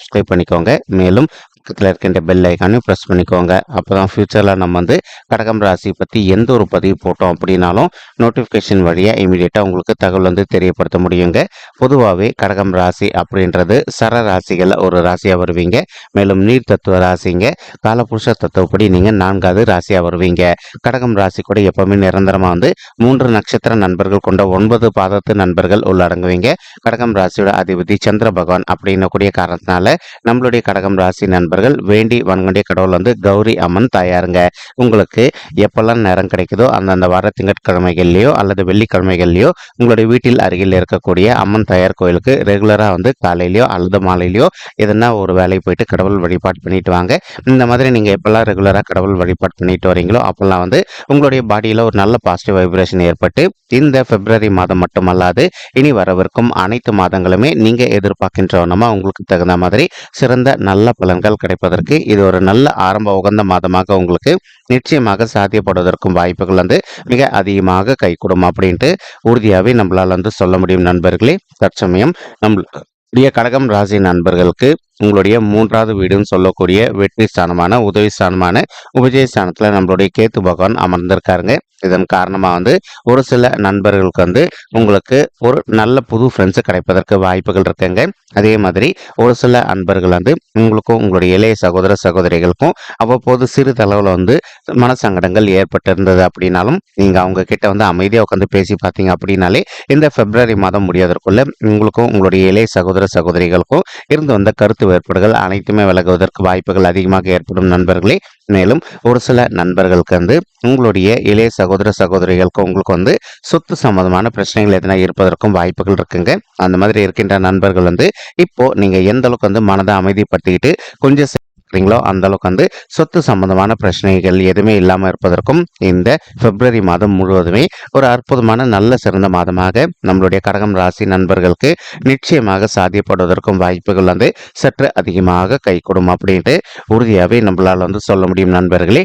Subscribe பண்ணிக்கோங்க. மேலும் பக்கத்தில் இருக்கின்ற பெல் ஐக்கானையும் ப்ரெஸ் பண்ணிக்கோங்க. அப்போ தான் ஃப்யூச்சரில் நம்ம வந்து கடகம் ராசி பற்றி எந்த ஒரு பதிவு போட்டோம் அப்படின்னாலும் நோட்டிஃபிகேஷன் வழியாக இமீடியட்டாக உங்களுக்கு தகவல் வந்து தெரியப்படுத்த முடியுங்க. பொதுவாகவே கடகம் ராசி அப்படின்றது சர ராசிகளில் ஒரு ராசியாக வருவீங்க. மேலும் நீர் தத்துவ ராசிங்க. காலபுருஷ தத்துவப்படி நீங்கள் நான்காவது ராசியாக வருவீங்க. கடகம் ராசி கூட எப்பவுமே நிரந்தரமாக வந்து மூன்று நட்சத்திர நண்பர்கள் கொண்ட ஒன்பது பாதத்து நண்பர்கள் உள்ளடங்குவீங்க. கடகம் ராசியோட அதிபதி சந்திர பகவான் அப்படின்னக்கூடிய காரணத்தினால நம்மளுடைய கடகம் ராசி நண்பர்கள் வேண்டி வன்கொண்டிய கடவுள் வந்து கௌரி அம்மன் தாயாருங்க. உங்களுக்கு எப்பெல்லாம் நேரம் கிடைக்குதோ அந்தந்த வார திங்கட்கிழமைகள்லையோ அல்லது வெள்ளிக்கிழமைகள்லையோ உங்களுடைய வீட்டில் அருகில் இருக்கக்கூடிய அம்மன் தாயார் கோயிலுக்கு ரெகுலராக வந்து காலையிலையோ அல்லது மாலையிலையோ எதனா ஒரு வேலையை போயிட்டு கடவுள் வழிபாடு பண்ணிட்டு வாங்க. இந்த மாதிரி நீங்கள் எப்பெல்லாம் ரெகுலராக கடவுள் வழிபாடு பண்ணிட்டு வரீங்களோ அப்போல்லாம் வந்து உங்களுடைய பாடியில் ஒரு நல்ல பாசிட்டிவ் வைப்ரேஷன் ஏற்பட்டு இந்த பிப்ரவரி மாதம் மட்டுமல்லாது இனி வரவிருக்கும் அனைத்து மாதங்களுமே நீங்கள் எதிர்பார்க்கின்ற உங்களுக்கு தகுந்த மாதிரி சிறந்த நல்ல பலன்கள் கிடைப்பதற்கு இது ஒரு நல்ல ஆரம்ப உகந்த மாதமாக உங்களுக்கு நிச்சயமாக சாத்தியப்படுவதற்கும் வாய்ப்புகள் வந்து மிக அதிகமாக கைகூடும் அப்படின்ட்டு உறுதியாகவே நம்மளால் வந்து சொல்ல முடியும் நண்பர்களே. தற்சமயம் நம்மளுடைய கடகம் ராசி நண்பர்களுக்கு உங்களுடைய மூன்றாவது வீடுன்னு சொல்லக்கூடிய வெற்றி ஸ்தானமான உதவி ஸ்தானமான உபஜய ஸ்தானத்தில் நம்மளுடைய கேத்து பகவான் அமர்ந்திருக்காருங்க. இதன் காரணமாக வந்து ஒரு சில நண்பர்களுக்கு வந்து உங்களுக்கு ஒரு நல்ல புது ஃப்ரெண்ட்ஸு கிடைப்பதற்கு வாய்ப்புகள் இருக்குங்க. அதே மாதிரி ஒரு சில அன்பர்கள் வந்து உங்களுக்கும் உங்களுடைய இளைய சகோதர சகோதரிகளுக்கும் அவ்வப்போது சிறு தளவில் வந்து மனசங்கடங்கள் ஏற்பட்டிருந்தது அப்படின்னாலும் நீங்கள் அவங்க கிட்ட வந்து அமைதியாக உட்காந்து பேசி பார்த்தீங்க அப்படின்னாலே இந்த பிப்ரவரி மாதம் முடியாதற்குள்ள உங்களுக்கும் உங்களுடைய இளைய சகோதர சகோதரிகளுக்கும் இருந்து வந்த கருத்து வேறுபாடுகள் அனைத்துமே விலகுவதற்கு வாய்ப்புகள் அதிகமாக ஏற்படும் நண்பர்களே. மேலும் ஒரு சில நண்பர்களுக்கு வந்து உங்களுடைய இளைய சகோதர சகோதரிகளுக்கு உங்களுக்கு வந்து சொத்து சம்பந்தமான பிரச்சனைகள் எதனா இருப்பதற்கும் வாய்ப்புகள் இருக்குங்க. அந்த மாதிரி இருக்கின்ற நண்பர்கள் வந்து இப்போ நீங்க எந்த அளவுக்கு வந்து மனதை அமைதிப்படுத்திக்கிட்டு கொஞ்சம் இருக்கிறீங்களோ அந்த அளவுக்கு வந்து சொத்து சம்பந்தமான பிரச்சனைகள் எதுவுமே இல்லாமல் இருப்பதற்கும் இந்த பிப்ரவரி மாதம் முழுவதுமே ஒரு அற்புதமான நல்ல சிறந்த மாதமாக நம்மளுடைய கடகம் ராசி நண்பர்களுக்கு நிச்சயமாக சாத்தியப்படுவதற்கும் வாய்ப்புகள் வந்து சற்று அதிகமாக கைகூடும் அப்படின்ட்டு உறுதியாகவே நம்மளால் வந்து சொல்ல முடியும் நண்பர்களே.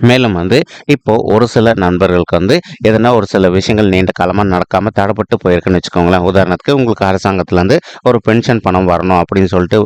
மேலும் வந்து இப்போ ஒரு சில நண்பர்களுக்கு வந்து எதனா ஒரு சில விஷயங்கள் நீண்ட காலமாக நடக்காமல் தடைப்பட்டு போயிருக்குன்னு வச்சுக்கோங்களேன். உதாரணத்துக்கு உங்களுக்கு அரசாங்கத்துலேருந்து ஒரு பென்ஷன் பணம் வரணும் அப்படின்னு சொல்லிட்டு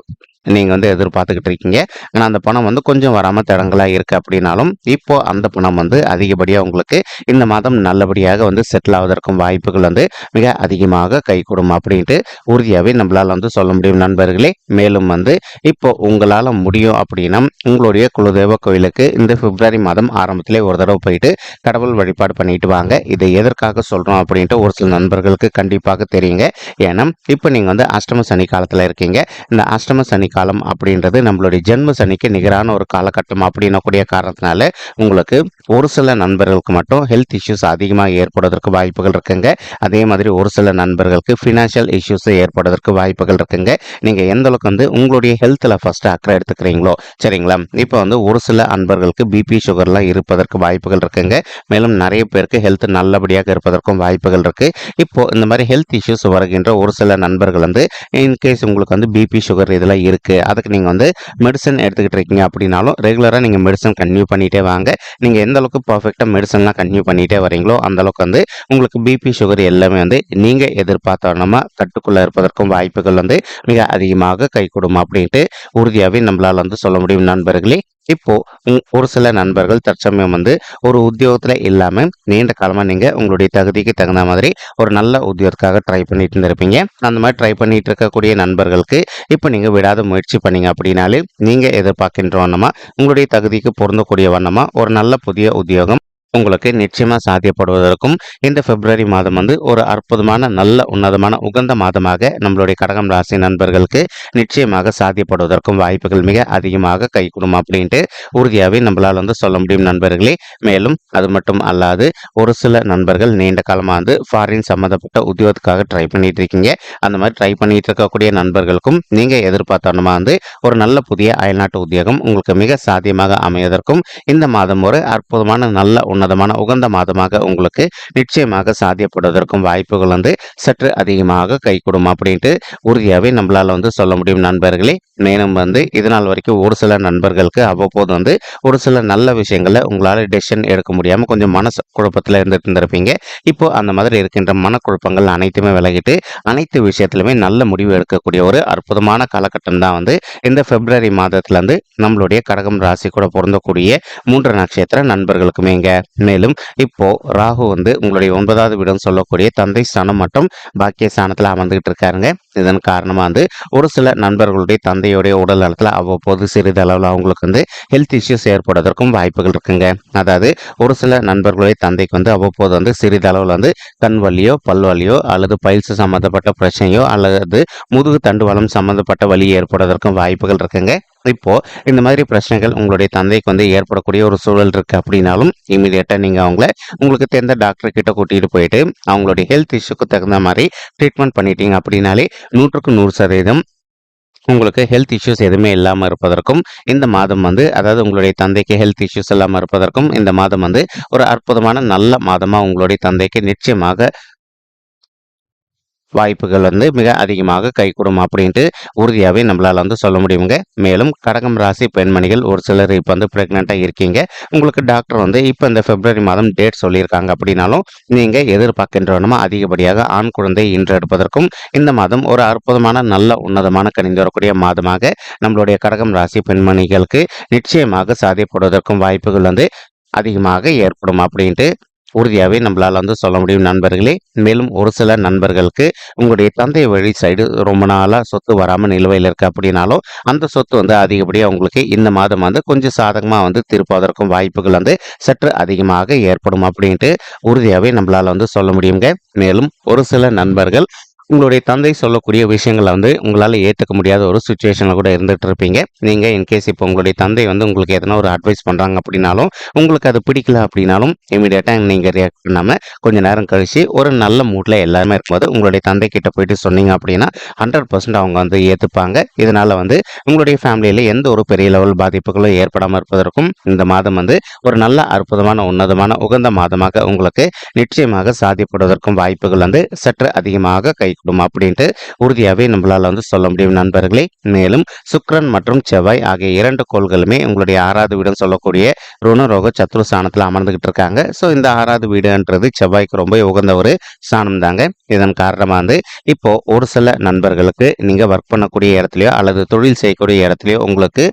நீங்கள் வந்து எதிர்பார்த்துக்கிட்டு இருக்கீங்க. ஆனால் அந்த பணம் வந்து கொஞ்சம் வராமல் தடங்களாக இருக்குது அப்படின்னாலும் இப்போ அந்த பணம் வந்து அதிகப்படியாக உங்களுக்கு இந்த மாதம் நல்லபடியாக வந்து செட்டில் ஆவதற்கும் வாய்ப்புகள் வந்து மிக அதிகமாக கைகூடும் அப்படின்ட்டு உறுதியாகவே நம்மளால் வந்து சொல்ல முடியும் நண்பர்களே. மேலும் வந்து இப்போ உங்களால் முடியும் அப்படின்னா உங்களுடைய குலதெய்வ கோயிலுக்கு இந்த பிப்ரவரி மாதம் ஆரம்பத்திலே ஒரு தடவை போயிட்டு கடவுள் வழிபாடு பண்ணிட்டு வாங்க. இதை எதற்காக சொல்கிறோம் அப்படின்ட்டு ஒரு சில நண்பர்களுக்கு கண்டிப்பாக தெரியுங்க. ஏன்னா இப்போ நீங்கள் வந்து அஷ்டம சனி காலத்தில் இருக்கீங்க. இந்த அஷ்டம சனி காலம் அப்படின்றது நம்மளுடைய ஜென்ம சனிக்கு நிகரான ஒரு காலகட்டம் அப்படின்னக்கூடிய காரணத்தினால உங்களுக்கு ஒரு சில நண்பர்களுக்கு மட்டும் ஹெல்த் இஷ்யூஸ் அதிகமாக ஏற்படுவதற்கு வாய்ப்புகள் இருக்குங்க. அதே மாதிரி ஒரு சில நண்பர்களுக்கு ஃபினான்ஷியல் இஷ்யூஸ் ஏற்படுவதற்கு வாய்ப்புகள் இருக்குங்க. நீங்கள் எந்த அளவுக்கு வந்து உங்களுடைய ஹெல்த்தில் ஃபஸ்ட்டு அக்கறை எடுத்துக்கிறீங்களோ சரிங்களா? இப்போ வந்து ஒரு சில அன்பர்களுக்கு பிபி சுகர்லாம் இருப்பதற்கு வாய்ப்புகள் இருக்குங்க. மேலும் நிறைய பேருக்கு ஹெல்த் நல்லபடியாக இருப்பதற்கும் வாய்ப்புகள் இருக்குது இப்போது இந்த மாதிரி ஹெல்த் இஷ்யூஸ் வருகின்ற ஒரு சில நண்பர்கள் வந்து இன்கேஸ் உங்களுக்கு வந்து பிபி சுகர் இதெல்லாம் இருக்குது இருக்குது அதுக்கு நீங்கள் வந்து மெடிசன் எடுத்துக்கிட்டு இருக்கீங்க அப்படின்னாலும் ரெகுலராக நீங்கள் மெடிசன் கன்டினியூ பண்ணிகிட்டே வாங்க. நீங்கள் எந்த அளவுக்கு பர்ஃபெக்டாக மெடிசன்லாம் கன்டினியூ பண்ணிகிட்டே வரீங்களோ அந்த அளவுக்கு வந்து உங்களுக்கு பிபி சுகர் எல்லாமே வந்து நீங்கள் எதிர்பார்த்தோன்னா கட்டுக்குள்ளே இருப்பதற்கும் வாய்ப்புகள் வந்து மிக அதிகமாக கை கொடுமா அப்படின்ட்டு உறுதியாகவே நம்மளால் வந்து சொல்ல முடியும் நண்பர்களே. இப்போ ஒரு சில நண்பர்கள் தற்சமயம் வந்து ஒரு உத்தியோகத்தில் இல்லாமல் நீண்ட காலமாக நீங்கள் உங்களுடைய தகுதிக்கு தகுந்த மாதிரி ஒரு நல்ல உத்தியோகத்துக்காக ட்ரை பண்ணிட்டு இருந்திருப்பீங்க. அந்த மாதிரி ட்ரை பண்ணிட்டு இருக்கக்கூடிய நண்பர்களுக்கு இப்போ நீங்கள் விடாத முயற்சி பண்ணீங்க அப்படின்னாலே நீங்கள் எதிர்பார்க்கின்ற வண்ணமாக உங்களுடைய தகுதிக்கு பொருந்தக்கூடிய வண்ணமாக ஒரு நல்ல புதிய உத்தியோகம் உங்களுக்கு நிச்சயமா சாத்தியப்படுவதற்கும் இந்த பிப்ரவரி மாதம் வந்து ஒரு அற்புதமான நல்ல உன்னதமான உகந்த மாதமாக நம்மளுடைய கடகம் ராசி நண்பர்களுக்கு நிச்சயமாக சாத்தியப்படுவதற்கும் வாய்ப்புகள் மிக அதிகமாக கைகூடும் அப்படின்ட்டு உறுதியாகவே நம்மளால் வந்து சொல்ல முடியும் நண்பர்களே. மேலும் அது மட்டும் அல்லாது ஒரு சில நண்பர்கள் நீண்ட காலமாக வந்து ஃபாரின் சம்மந்தப்பட்ட உத்தியோகத்துக்காக ட்ரை பண்ணிட்டு இருக்கீங்க. அந்த மாதிரி ட்ரை பண்ணிட்டு இருக்கக்கூடிய நண்பர்களுக்கும் நீங்கள் எதிர்பார்த்தோன்னா வந்து ஒரு நல்ல புதிய அயல்நாட்டு உத்தியோகம் உங்களுக்கு மிக சாத்தியமாக அமைவதற்கும் இந்த மாதம் ஒரு அற்புதமான நல்ல உன்னதமான உகந்த மாதமாக உங்களுக்கு நிச்சயமாக சாத்தியப்படுவதற்கும் வாய்ப்புகள் வந்து சற்று அதிகமாக கைகூடும் அப்படின்ட்டு உறுதியாகவே நம்மளால் வந்து சொல்ல முடியும் நண்பர்களே. மேலும் வந்து இதனால் வரைக்கும் ஒரு சில நண்பர்களுக்கு அவ்வப்போது வந்து ஒரு சில நல்ல விஷயங்களை உங்களால் டெசிஷன் எடுக்க முடியாமல் கொஞ்சம் மனசு குழப்பத்தில் இருந்துட்டு இருந்திருப்பீங்க இப்போ அந்த மாதிரி இருக்கின்ற மனக்குழப்பங்கள் அனைத்துமே விலகிட்டு அனைத்து விஷயத்திலுமே நல்ல முடிவு எடுக்கக்கூடிய ஒரு அற்புதமான காலகட்டம் தான் வந்து இந்த பிப்ரவரி மாதத்துலேருந்து நம்மளுடைய கடகம் ராசி கூட பொருந்தக்கூடிய மூன்று நட்சத்திர நண்பர்களுக்குமேங்க. மேலும் இப்போ ராகு வந்து உங்களுடைய ஒன்பதாவது வீடம் சொல்லக்கூடிய தந்தை ஸ்தானம் மற்றும் பாக்கிய ஸ்தானத்தில் அமர்ந்துகிட்டு இருக்காருங்க. இதன் காரணமாக வந்து ஒரு சில நண்பர்களுடைய தந்தையுடைய உடல் நலத்தில் அவ்வப்போது சிறிதளவில் அவங்களுக்கு வந்து ஹெல்த் இஷ்யூஸ் ஏற்படுவதற்கும் வாய்ப்புகள் இருக்குங்க. அதாவது ஒரு சில நண்பர்களுடைய தந்தைக்கு வந்து அவ்வப்போது வந்து சிறிதளவில் வந்து கண் வலியோ பல் வலியோ அல்லது பயில்ஸ் சம்மந்தப்பட்ட பிரச்சனையோ அல்லது முதுகு தண்டுவலம் சம்மந்தப்பட்ட வலி ஏற்படுவதற்கும் வாய்ப்புகள் இருக்குங்க. இப்போது இந்த மாதிரி பிரச்சனைகள் உங்களுடைய தந்தைக்கு வந்து ஏற்படக்கூடிய ஒரு சூழல் இருக்குது அப்படின்னாலும் இமீடியட்டாக நீங்கள் அவங்கள உங்களுக்கு தெரிந்த டாக்டர் கிட்ட கூட்டிகிட்டு போயிட்டு அவங்களுடைய ஹெல்த் இஷ்யூக்கு தகுந்த மாதிரி ட்ரீட்மெண்ட் பண்ணிட்டீங்க அப்படின்னாலே நூற்றுக்கு நூறு சதவீதம் உங்களுக்கு ஹெல்த் இஷ்யூஸ் எதுவுமே இல்லாமல் இருப்பதற்கும் இந்த மாதம் வந்து அதாவது உங்களுடைய தந்தைக்கு ஹெல்த் இஷ்யூஸ் இல்லாமல் இருப்பதற்கும் இந்த மாதம் வந்து ஒரு அற்புதமான நல்ல மாதமாக உங்களுடைய தந்தைக்கு நிச்சயமாக வாய்ப்புகள் வந்து மிக அதிகமாக கைகூடும் அப்படின்ட்டு உறுதியாகவே நம்மளால் வந்து சொல்ல முடியுங்க மேலும் கடகம் ராசி பெண்மணிகள் ஒரு சிலர் இப்போ வந்து ப்ரெக்னெண்ட்டாக இருக்கீங்க. உங்களுக்கு டாக்டர் வந்து இப்போ இந்த பிப்ரவரி மாதம் டேட் சொல்லியிருக்காங்க அப்படின்னாலும் நீங்கள் எதிர்பார்க்கின்றவனமா அதிகப்படியாக ஆண் குழந்தை ஈன்றெடுப்பதற்கும் இந்த மாதம் ஒரு அற்புதமான நல்ல உன்னதமான கணிந்து வரக்கூடிய மாதமாக நம்மளுடைய கடகம் ராசி பெண்மணிகளுக்கு நிச்சயமாக சாதிப்படுவதற்கும் வாய்ப்புகள் வந்து அதிகமாக ஏற்படும் அப்படின்ட்டு உறுதியாகவே நம்மளால் வந்து சொல்ல முடியும் நண்பர்களே. மேலும் ஒரு சில நண்பர்களுக்கு உங்களுடைய தந்தை வழி சைடு ரொம்ப நாளாக சொத்து வராமல் நிலுவையில் இருக்குது அப்படின்னாலும் அந்த சொத்து வந்து அதிகப்படியாக உங்களுக்கு இந்த மாதம் வந்து கொஞ்சம் சாதகமாக வந்து திருப்பதற்கும் வாய்ப்புகள் வந்து சற்று அதிகமாக ஏற்படும் அப்படின்ட்டு உறுதியாகவே நம்மளால் வந்து சொல்ல முடியுங்க. மேலும் ஒரு சில நண்பர்கள் உங்களுடைய தந்தை சொல்லக்கூடிய விஷயங்களை வந்து உங்களால் ஏற்றுக்க முடியாத ஒரு சுச்சுவேஷனில் கூட இருந்துகிட்டு இருப்பீங்க. நீங்கள் இன்கேஸ் இப்போ உங்களுடைய தந்தை வந்து உங்களுக்கு எதனா ஒரு அட்வைஸ் பண்ணுறாங்க அப்படின்னாலும் உங்களுக்கு அது பிடிக்கல அப்படின்னாலும் இமீடியட்டாக நீங்கள் ரியாக்ட் பண்ணாமல் கொஞ்சம் நேரம் கழித்து ஒரு நல்ல மூட்டில் எல்லாருமே இருக்கும்போது உங்களுடைய தந்தை கிட்ட போயிட்டு சொன்னீங்க அப்படின்னா ஹண்ட்ரட் பர்சன்ட் அவங்க வந்து ஏற்றுப்பாங்க இதனால் வந்து உங்களுடைய ஃபேமிலியில் எந்த ஒரு பெரிய லெவல் பாதிப்புகளும் ஏற்படாமல் இருப்பதற்கும் இந்த மாதம் வந்து ஒரு நல்ல அற்புதமான உன்னதமான உகந்த மாதமாக உங்களுக்கு நிச்சயமாக சாதிப்படுவதற்கும் வாய்ப்புகள் வந்து சற்று அதிகமாக கை கைகூடும் அப்படின்ட்டு உறுதியாகவே நம்மளால் வந்து சொல்ல முடியும். நண்பர்களே மேலும் சுக்ரன் மற்றும் செவ்வாய் ஆகிய இரண்டு கோள்களுமே உங்களுடைய ஆறாவது வீடுன்னு சொல்லக்கூடிய ருணரோக சத்ரு ஸ்தானத்தில் அமர்ந்துகிட்டு இருக்காங்க. ஸோ இந்த ஆறாவது வீடுன்றது செவ்வாய்க்கு ரொம்ப உகந்த ஒரு ஸ்தானம் தாங்க. இதன் காரணமாக வந்து இப்போ ஒரு சில நண்பர்களுக்கு நீங்கள் ஒர்க் பண்ணக்கூடிய இடத்துலையோ அல்லது தொழில் செய்யக்கூடிய இடத்துலையோ உங்களுக்கு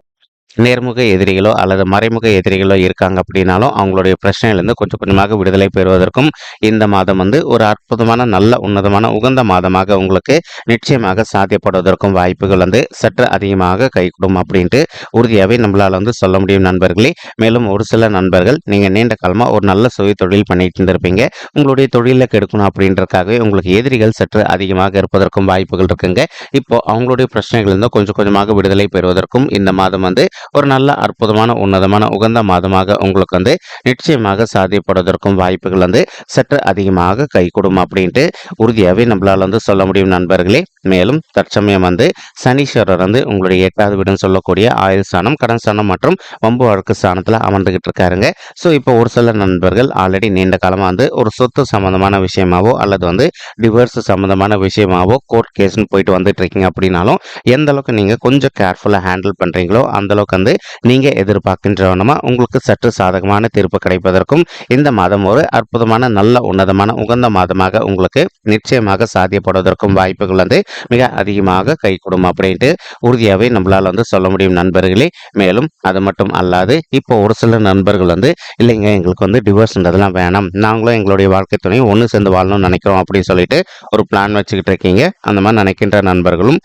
நேர்முக எதிரிகளோ அல்லது மறைமுக எதிரிகளோ இருக்காங்க அப்படின்னாலும் அவங்களுடைய பிரச்சனையிலேருந்து கொஞ்சம் கொஞ்சமாக விடுதலை பெறுவதற்கும் இந்த மாதம் வந்து ஒரு அற்புதமான நல்ல உன்னதமான உகந்த மாதமாக உங்களுக்கு நிச்சயமாக சாத்தியப்படுவதற்கும் வாய்ப்புகள் வந்து சற்று அதிகமாக கைகூடும் அப்படின்ட்டு உறுதியாகவே நம்மளால் வந்து சொல்ல முடியும் நண்பர்களே. மேலும் ஒரு சில நண்பர்கள் நீங்கள் நீண்ட காலமாக ஒரு நல்ல சுய தொழில் பண்ணிட்டு இருந்திருப்பீங்க. உங்களுடைய தொழிலை கெடுக்கணும் அப்படின்றதுக்காகவே உங்களுக்கு எதிரிகள் சற்று அதிகமாக இருப்பதற்கும் வாய்ப்புகள் இருக்குங்க. இப்போ அவங்களுடைய பிரச்சனைகள் இருந்தால் கொஞ்சம் கொஞ்சமாக விடுதலை பெறுவதற்கும் இந்த மாதம் வந்து ஒரு நல்ல அற்புதமான உன்னதமான உகந்த மாதமாக உங்களுக்கு வந்து நிச்சயமாக சாதிப்படுவதற்கும் வாய்ப்புகள் வந்து சற்று அதிகமாக கைகூடும் அப்படின்ட்டு உறுதியாகவே நம்மளால் வந்து சொல்ல முடியும் நண்பர்களே. மேலும் தற்சமயம் வந்து சனீஸ்வரர் வந்து உங்களுடைய எட்டாவது வீடுன்னு சொல்லக்கூடிய ஆயுள் ஸ்தானம் கடன் ஸ்தானம் மற்றும் வம்பு வழக்கு ஸ்தானத்தில் அமர்ந்துகிட்டு இருக்காருங்க. ஸோ இப்போ ஒரு சில நண்பர்கள் ஆல்ரெடி நீண்ட காலமாக வந்து ஒரு சொத்து சம்மந்தமான விஷயமாவோ அல்லது வந்து டிவோர்ஸ் சம்மந்தமான விஷயமாவோ கோர்ட் கேஸ்னு போயிட்டு வந்துட்டு இருக்கீங்க அப்படின்னாலும் எந்த அளவுக்கு நீங்கள் கொஞ்சம் கேர்ஃபுல்லாக ஹேண்டில் பண்ணுறீங்களோ அந்த அளவுக்கு வந்து நீங்கள் எதிர்பார்க்கின்றவனமா உங்களுக்கு சற்று சாதகமான தீர்ப்பு கிடைப்பதற்கும் இந்த மாதம் ஒரு அற்புதமான நல்ல உன்னதமான உகந்த மாதமாக உங்களுக்கு நிச்சயமாக சாத்தியப்படுவதற்கும் வாய்ப்புகள் வந்து மிக அதிகமாக கைகூடும் அப்படின்ட்டு உறுதியாகவே நம்மளால் வந்து சொல்ல முடியும் நண்பர்களே. மேலும் அது மட்டும் அல்லாது இப்போ ஒரு சில நண்பர்கள் வந்து இல்லைங்க எங்களுக்கு வந்து டிவோர்ஸ்ன்றதெல்லாம் வேணாம். நாங்களும் எங்களுடைய வாழ்க்கை துணையும் ஒன்று சேர்ந்து வாழணும்னு நினைக்கிறோம் அப்படின்னு சொல்லிட்டு ஒரு பிளான் வச்சுக்கிட்டு இருக்கீங்க. அந்த மாதிரி நினைக்கின்ற நண்பர்களும்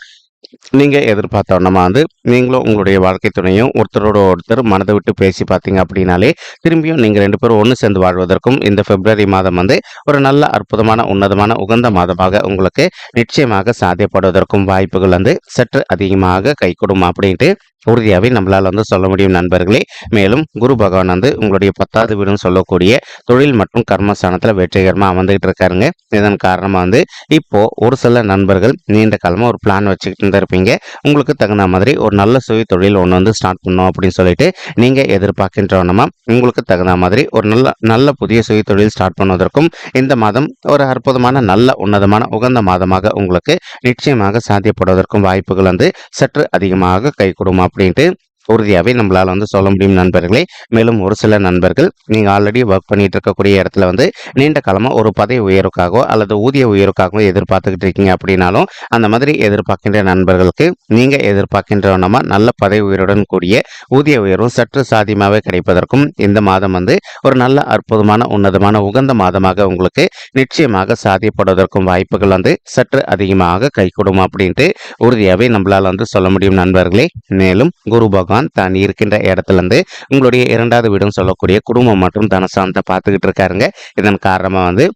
நீங்கள் எதிர்பார்த்த வண்ணமா வந்து நீங்களும் உங்களுடைய வாழ்க்கை துணையும் ஒருத்தரோட ஒருத்தர் மனதை விட்டு பேசி பார்த்தீங்க அப்படின்னாலே திரும்பியும் நீங்கள் ரெண்டு பேரும் ஒன்று சேர்ந்து வாழ்வதற்கும் இந்த பிப்ரவரி மாதம் வந்து ஒரு நல்ல அற்புதமான உன்னதமான உகந்த மாதமாக உங்களுக்கு நிச்சயமாக சாத்தியப்படுவதற்கும் வாய்ப்புகள் வந்து சற்று அதிகமாக கைகூடும் அப்படின்ட்டு உறுதியாகவே நம்மளால் வந்து சொல்ல முடியும் நண்பர்களே. மேலும் குரு பகவான் வந்து உங்களுடைய பத்தாவது வீடுன்னு சொல்லக்கூடிய தொழில் மற்றும் கர்மஸ்தானத்தில் வெற்றிகரமாக அமர்ந்துகிட்டு இருக்காருங்க இதன் காரணமாக வந்து இப்போது ஒரு சில நண்பர்கள் நீண்ட காலமாக ஒரு பிளான் வச்சுக்கிட்டு இருந்திருப்பீங்க. உங்களுக்கு தகுந்த மாதிரி ஒரு நல்ல சுய தொழில் ஒன்று வந்து ஸ்டார்ட் பண்ணோம் அப்படின்னு சொல்லிட்டு நீங்கள் எதிர்பார்க்கின்றவனமா உங்களுக்கு தகுந்த மாதிரி ஒரு நல்ல நல்ல புதிய சுய தொழில் ஸ்டார்ட் பண்ணுவதற்கும் இந்த மாதம் ஒரு அற்புதமான நல்ல உன்னதமான உகந்த மாதமாக உங்களுக்கு நிச்சயமாக சாத்தியப்படுவதற்கும் வாய்ப்புகள் வந்து சற்று அதிகமாக கைகூடும் அப்படின்ட்டு உறுதியாகவே நம்மளால் வந்து சொல்ல முடியும் நண்பர்களே. மேலும் ஒரு சில நண்பர்கள் நீங்கள் ஆல்ரெடி ஒர்க் பண்ணிட்டு இருக்கக்கூடிய இடத்துல வந்து நீண்ட காலமாக ஒரு பதவி உயர்வுக்காகவோ அல்லது ஊதிய உயர்வுக்காகவோ எதிர்பார்த்துக்கிட்டு இருக்கீங்க அப்படின்னாலும் அந்த மாதிரி எதிர்பார்க்கின்ற நண்பர்களுக்கு நீங்கள் எதிர்பார்க்கின்றவனமா நல்ல பதவி உயர்வுடன் கூடிய ஊதிய உயர்வும் சற்று சாதியமாகவே கிடைப்பதற்கும் இந்த மாதம் வந்து ஒரு நல்ல அற்புதமான உன்னதமான உகந்த மாதமாக உங்களுக்கு நிச்சயமாக சாதியப்படுவதற்கும் வாய்ப்புகள் வந்து சற்று அதிகமாக கைகூடும் அப்படின்ட்டு உறுதியாகவே நம்மளால் வந்து சொல்ல முடியும் நண்பர்களே. மேலும் குரு பகவான் பகவான் தான் இருக்கின்ற இடத்துல இருந்து உங்களுடைய இரண்டாவது வீடும் சொல்லக்கூடிய குடும்பம் மற்றும் தனசாந்தத்தை பார்த்துக்கிட்டு இருக்காருங்க. இதன் காரணமாக வந்து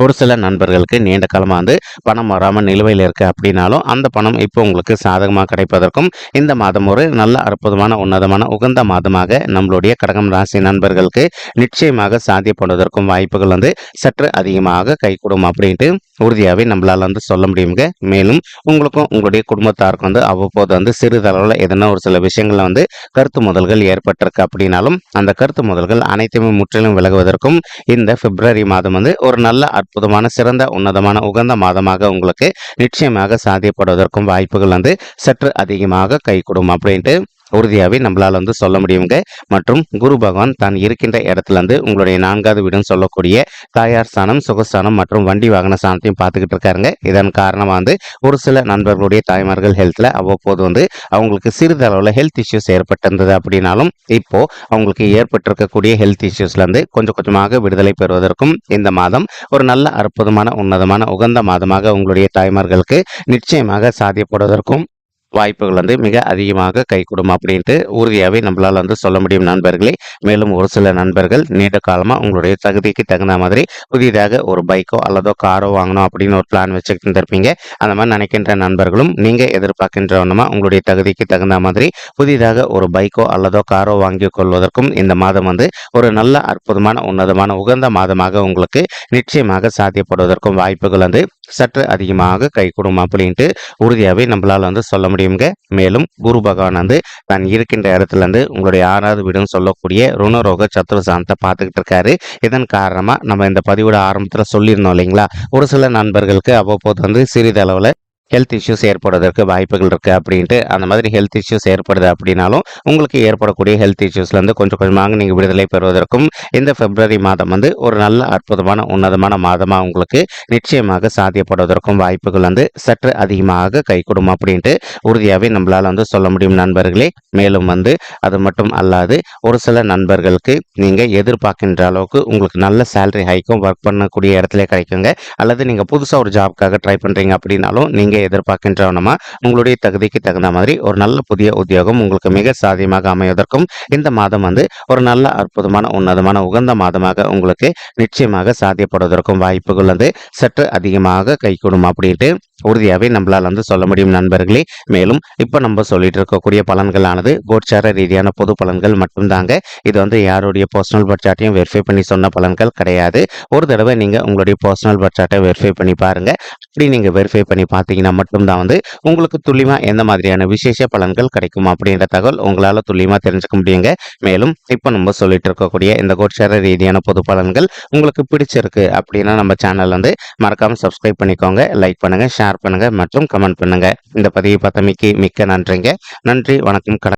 ஒரு சில நண்பர்களுக்கு நீண்ட காலமாக வந்து பணம் வராமல் நிலுவையில் இருக்குது அப்படின்னாலும் அந்த பணம் இப்போ உங்களுக்கு சாதகமாக கிடைப்பதற்கும் இந்த மாதம் ஒரு நல்ல அற்புதமான உன்னதமான உகந்த மாதமாக நம்மளுடைய கடகம் ராசி நண்பர்களுக்கு நிச்சயமாக சாத்தியப்படுவதற்கும் வாய்ப்புகள் வந்து சற்று அதிகமாக கைகூடும் அப்படின்ட்டு உறுதியாகவே நம்மளால் வந்து சொல்ல முடியுங்க. மேலும் உங்களுக்கும் உங்களுடைய குடும்பத்தாருக்கும் வந்து அவ்வப்போது வந்து சிறிதளவில் எதனா ஒரு சில விஷயங்களில் வந்து கருத்து முதல்கள் ஏற்பட்டிருக்கு அப்படின்னாலும் அந்த கருத்து முதல்கள் அனைத்துமே முற்றிலும் விலகுவதற்கும் இந்த பிப்ரவரி மாதம் வந்து ஒரு நல்ல அற்புதமான சிறந்த உன்னதமான உகந்த மாதமாக உங்களுக்கு நிச்சயமாக சாதியப்படுவதற்கும் வாய்ப்புகள் வந்து சற்று அதிகமாக கைகூடும் அப்படின்ட்டு உறுதியாகவே நம்மளால் வந்து சொல்ல முடியுங்க. மற்றும் குரு பகவான் தான் இருக்கின்ற இடத்துல இருந்து உங்களுடைய நான்காவது வீடுன்னு சொல்லக்கூடிய தாயார் ஸ்தானம் சுகஸ்தானம் மற்றும் வண்டி வாகன ஸ்தானத்தையும் பார்த்துக்கிட்டு இருக்காருங்க. இதன் காரணமாக வந்து ஒரு சில நண்பர்களுடைய தாய்மார்கள் ஹெல்த்தில் அவ்வப்போது வந்து அவங்களுக்கு சிறிதளவில் ஹெல்த் இஷ்யூஸ் ஏற்பட்டிருந்தது அப்படின்னாலும் இப்போது அவங்களுக்கு ஏற்பட்டிருக்கக்கூடிய ஹெல்த் இஷ்யூஸ்லேருந்து கொஞ்சம் கொஞ்சமாக விடுதலை பெறுவதற்கும் இந்த மாதம் ஒரு நல்ல அற்புதமான உன்னதமான உகந்த மாதமாக உங்களுடைய தாய்மார்களுக்கு நிச்சயமாக சாத்தியப்படுவதற்கும் வாய்ப்புகள் வந்து மிக அதிகமாக கைகூடும் அப்படின்ட்டு உறுதியாகவே நம்மளால் வந்து சொல்ல முடியும் நண்பர்களே. மேலும் ஒரு சில நண்பர்கள் நீண்ட காலமாக உங்களுடைய தகுதிக்கு தகுந்த மாதிரி புதிதாக ஒரு பைக்கோ அல்லதோ காரோ வாங்கணும் அப்படின்னு ஒரு பிளான் வச்சுக்கிட்டு இருப்பீங்க அந்த மாதிரி நினைக்கின்ற நண்பர்களும் நீங்கள் எதிர்பார்க்கின்றவனமா உங்களுடைய தகுதிக்கு தகுந்த மாதிரி புதிதாக ஒரு பைக்கோ அல்லதோ காரோ வாங்கி கொள்வதற்கும் இந்த மாதம் வந்து ஒரு நல்ல அற்புதமான உன்னதமான உகந்த மாதமாக உங்களுக்கு நிச்சயமாக சாத்தியப்படுவதற்கும் வாய்ப்புகள் வந்து சற்று அதிகமாக கைகூடும் அப்படின்ட்டு உறுதியாகவே நம்மளால் வந்து சொல்ல முடியும். முடியுங்க மேலும் குரு பகவான் வந்து தான் இருக்கின்ற இடத்துல இருந்து உங்களுடைய ஆறாவது வீடுன்னு சொல்லக்கூடிய ருணரோக சத்துருசாந்தத்தை பார்த்துக்கிட்டு இருக்காரு. இதன் காரணமாக நம்ம இந்த பதிவோட ஆரம்பத்தில் சொல்லியிருந்தோம் இல்லைங்களா? ஒரு சில நண்பர்களுக்கு அவ்வப்போது வந்து சிறிதளவில் ஹெல்த் இஷ்யூஸ் ஏற்படுவதற்கு வாய்ப்புகள் இருக்குது அப்படின்ட்டு அந்த மாதிரி ஹெல்த் இஷ்யூஸ் ஏற்படுது அப்படின்னாலும் உங்களுக்கு ஏற்படக்கூடிய ஹெல்த் இஷ்யூஸ்லேருந்து கொஞ்சம் கொஞ்சமாக நீங்கள் விடுதலை பெறுவதற்கும் இந்த பிப்ரவரி மாதம் வந்து ஒரு நல்ல அற்புதமான உன்னதமான மாதமாக உங்களுக்கு நிச்சயமாக சாத்தியப்படுவதற்கும் வாய்ப்புகள் வந்து சற்று அதிகமாக கைகூடும் அப்படின்ட்டு உறுதியாகவே நம்மளால் வந்து சொல்ல முடியும் நண்பர்களே. மேலும் வந்து அது மட்டும் அல்லாது ஒரு சில நண்பர்களுக்கு நீங்கள் எதிர்பார்க்கின்ற அளவுக்கு உங்களுக்கு நல்ல சேலரி ஹைக்கும் ஒர்க் பண்ணக்கூடிய இடத்துல கிடைக்குங்க. அல்லது நீங்கள் புதுசாக ஒரு ஜாப்க்காக ட்ரை பண்ணுறீங்க அப்படின்னாலும் நீங்கள் எதிர்பார்க்கின்றவனமா உங்களுடைய தகுதிக்கு தகுந்த மாதிரி ஒரு நல்ல புதிய உத்தியோகம் உங்களுக்கு மிக சாதியமாக அமைவதற்கும் இந்த மாதம் வந்து ஒரு நல்ல அற்புதமான உன்னதமான உகந்த மாதமாக உங்களுக்கு நிச்சயமாக சாத்தியப்படுவதற்கும் வாய்ப்புகள் வந்து சற்று அதிகமாக கைகூடும் அப்படின்ட்டு உறுதியாகவே நம்மளால் வந்து சொல்ல முடியும் நண்பர்களே. மேலும் இப்போ நம்ம சொல்லிட்டு இருக்கக்கூடிய பலன்களானது கோட்சார ரீதியான பொது பலன்கள் மட்டும்தாங்க. இது வந்து யாருடைய பர்சனல் பட்ஜெட்டையும் வெரிஃபை பண்ணி சொன்ன பலன்கள் கிடையாது. ஒரு தடவை நீங்கள் உங்களுடைய பர்சனல் பட்ஜெட்டை வெரிஃபை பண்ணி பாருங்கள் அப்படி நீங்கள் வெரிஃபை பண்ணி பார்த்தீங்கன்னா மட்டும்தான் வந்து உங்களுக்கு துல்லியமாக எந்த மாதிரியான விசேஷ பலன்கள் கிடைக்கும் அப்படின்ற தகவல் உங்களால் துல்லியமாக தெரிஞ்சுக்க முடியுங்க. மேலும் இப்போ நம்ம சொல்லிட்டு இருக்கக்கூடிய இந்த கோட்சார ரீதியான பொது பலன்கள் உங்களுக்கு பிடிச்சிருக்கு அப்படின்னா நம்ம சேனல் வந்து மறக்காமல் சப்ஸ்கிரைப் பண்ணிக்கோங்க. லைக் பண்ணுங்கள் ஷேர் பண்ணுங்கள் மற்றும் கமெண்ட் பண்ணுங்கள் இந்த பதிவை பார்த்தமைக்கு மிக்க நன்றிங்க. நன்றி வணக்கம்